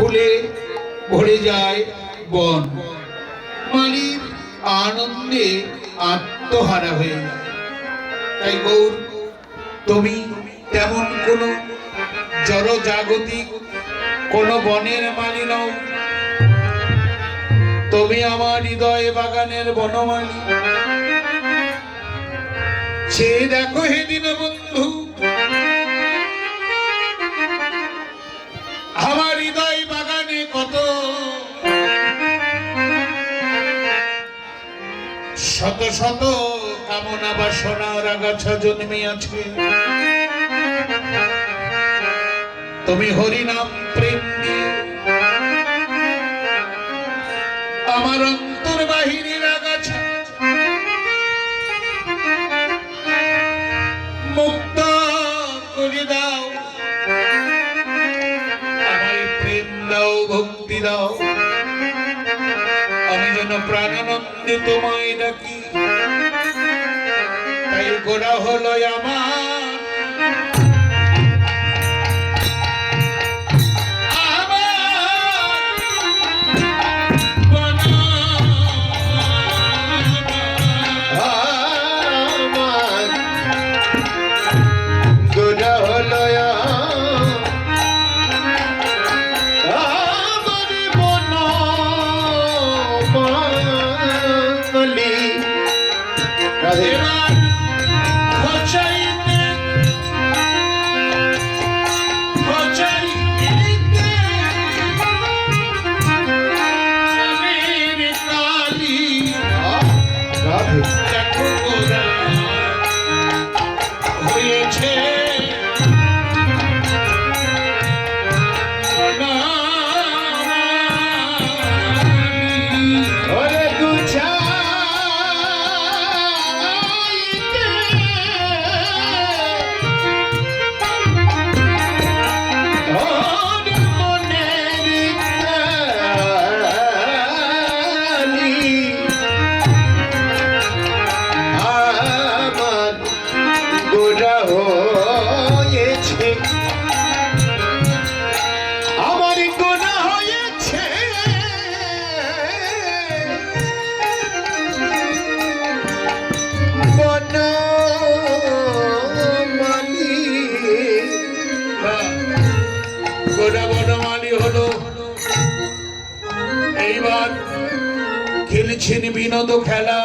ফুলে ভরে যায় বন। মালির আনন্দে আত্মহারা হয়ে তাই গৌর, তুমি তেমন কোনো জড় জাগতিক কোন বনের মালি নও। তুমি আমার হৃদয় বাগানের বনমালি। সে দেখো হে দিন বন্ধু শত শত কামনা বা বাসনার আগাছা জন্মে আছে তুমি হরিনাম প্রেম আমার অন্তর বাহিনীর আগাছা মুক্ত করে দাও। আমায় প্রেম দাও, ভক্তি দাও। আমি যেন প্রাণানন্দে তোমায় ডাকি। গোড়া হলো আমার। আমার। রাধে খেলছেন বিনোদ খেলা।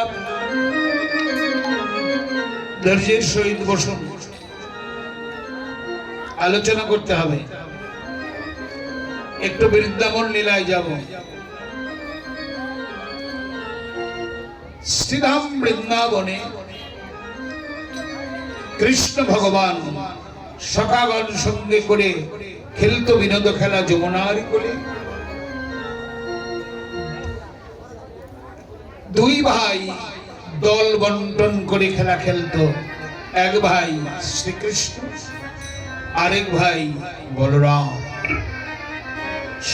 ধৈর্যের সহিত বসুন। আলোচনা করতে হবে। একটু বৃন্দাবন লীলায় যাব। শ্রীধাম বৃন্দাবনে কৃষ্ণ ভগবান সখাগণ সঙ্গে করে খেলতো বিনোদ খেলা যমুনার কোলে। দুই ভাই দল বন্টন করে খেলা খেলতো। এক ভাই শ্রীকৃষ্ণ, আরেক ভাই বলরাম।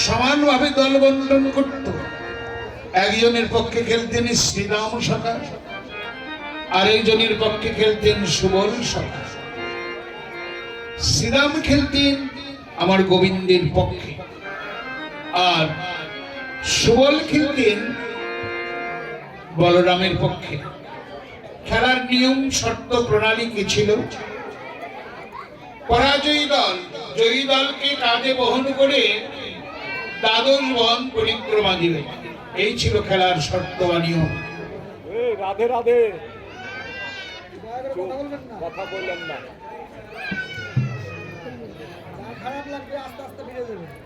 সমানভাবে দল বন্টন করত। একজনের পক্ষে খেলতেন শ্রীরাম সখা, আরেকজনের পক্ষে খেলতেন সুবল সখা। শ্রীরাম খেলতেন আমার গোবিন্দের পক্ষে, আর সুবল খেলতেন বলরামের পক্ষে। খেলার নিয়ম শর্ত প্রণালী কি ছিল? পরাজয়ী দল জয়ী দলকে কাঁধে বহন করে দ্বাদশ বহন পরিক্রমা দিবে এই ছিল খেলার শর্ত বা নিয়ম। রাধে রাধে। কথা বললেন না।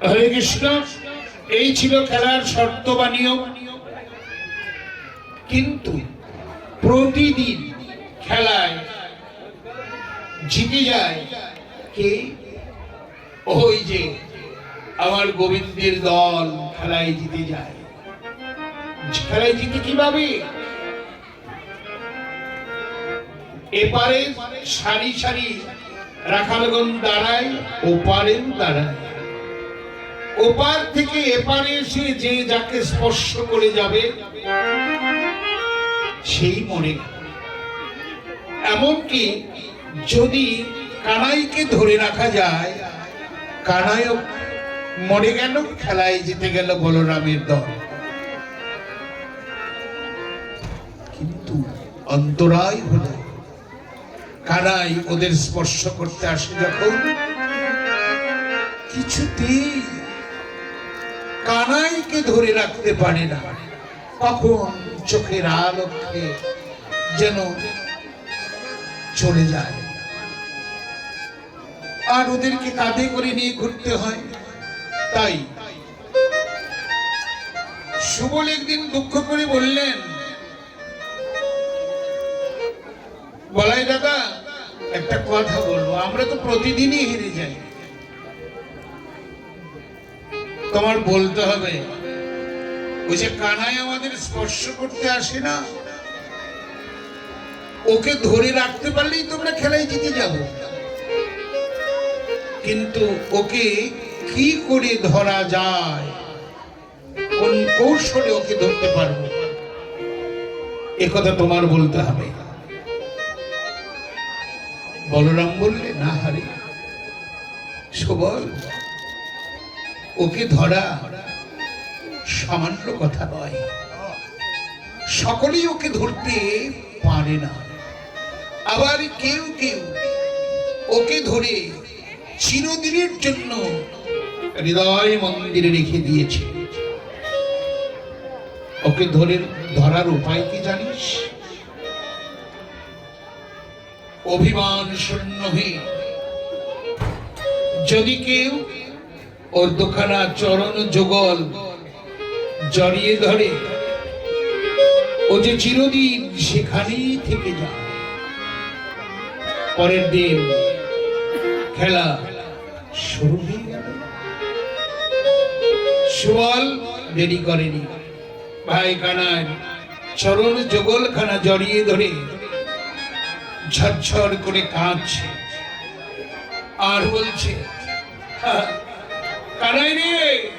হরে কৃষ্ণ এই ছিল খেলার শর্ত বা নিয়ম। কিন্তু প্রতিদিন খেলায় জিতে যায় কে? ওই যে আমার গোবিন্দের দল খেলায় জিতে যায়। খেলায় জিতে কীভাবে? এপারে সারি সারি রাখালগণ দাঁড়ায়, ওপারেও দাঁড়ায়। ওপার থেকে এপারে এসে যে যাকে স্পর্শ করে যাবে সেই মনে। এমনকি যদি কানাইকে ধরে রাখা যায় কানাইও মরে গেল, খেলায় জিতে গেল বলরামের দল। কিন্তু অন্তরায় হলো কানাই ওদের স্পর্শ করতে আসে যখন কিছুতেই কানাইকে ধরে রাখতে পারে না। কখন চোখের আলোকে যেন চলে যায়। আর ওদেরকে কাঁধে করে নিয়ে ঘুরতে হয়। তাই সুবল একদিন দুঃখ করে বললেন, বলাই দাদা, একটা কথা বলব, আমরা তো প্রতিদিনই হেরে যাই। তোমার বলতে হবে ওই যে কানাই আমাদের স্পর্শ করতে আসে না, ওকে ধরে রাখতে পারলেই তোমরা খেলায় জিতে যাব। কিন্তু ওকে কি করে ধরা যায়? কোন কৌশলে ওকে ধরতে পারব? কথা তোমার বলতে হবে। বলরাম বললে, না হারে সবল ওকে ধরা সামান্য কথা নয়। সকলেই ওকে ধরতে পারে না। আবার কেউ কেউ ওকে ধরে চিরদিনের জন্য হৃদয় মন্দিরে রেখে দিয়েছে। ওকে ধরে ধরার উপায় কি জানিস? অভিমান শূন্য হয়ে যদি কেউ ওর দোকানা চরণ যুগল জড়িয়ে ধরে। ও যে চিরদিন সেখানেই থেকে যায়। পরের দিন খেলা শুরু হয়ে গেল। সুবল দেরি করেনি। ভাই কানায় চরণ যুগল খানা জড়িয়ে ধরে ঝরঝর করে কাঁদছে। আর বলছে "হ্যাঁ, কানাই রে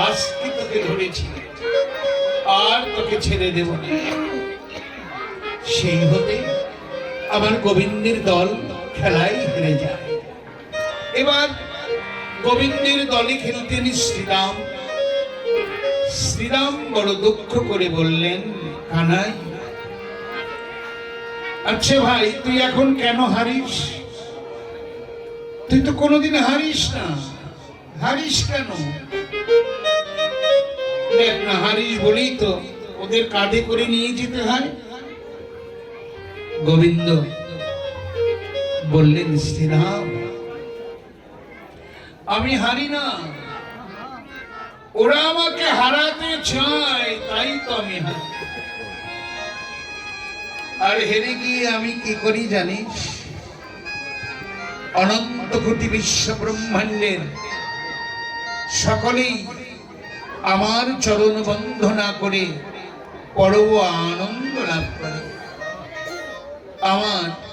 আজ কি তোকে ধরেছি? আর তোকে ছেড়ে দেব সেই হতে আমার গোবিন্দের দল খেলায় হেরে যায়। এবার গোবিন্দের দলে খেলতেন শ্রীরাম। শ্রীরাম বড় দুঃখ করে বললেন, কানাই আচ্ছা ভাই, তুই এখন কেন হারিস? তুই তো কোনোদিন হারিস না। হারিস কেন? বলেই তো, ওদের কাঁধে করে নিয়ে যেতে হয়। গোবিন্দ বললেন, শ্রীরাম, আমি হারি না। ওরা আমাকে হারাতে চায়, তাই তো আমি আর হেরে গিয়ে আমি কি করি জানিস? অনন্ত কোটি বিশ্ব ব্রহ্মাণ্ডের সকলেই আমার চরণ বন্ধনা করে পরব আনন্দ লাভ করে। আমার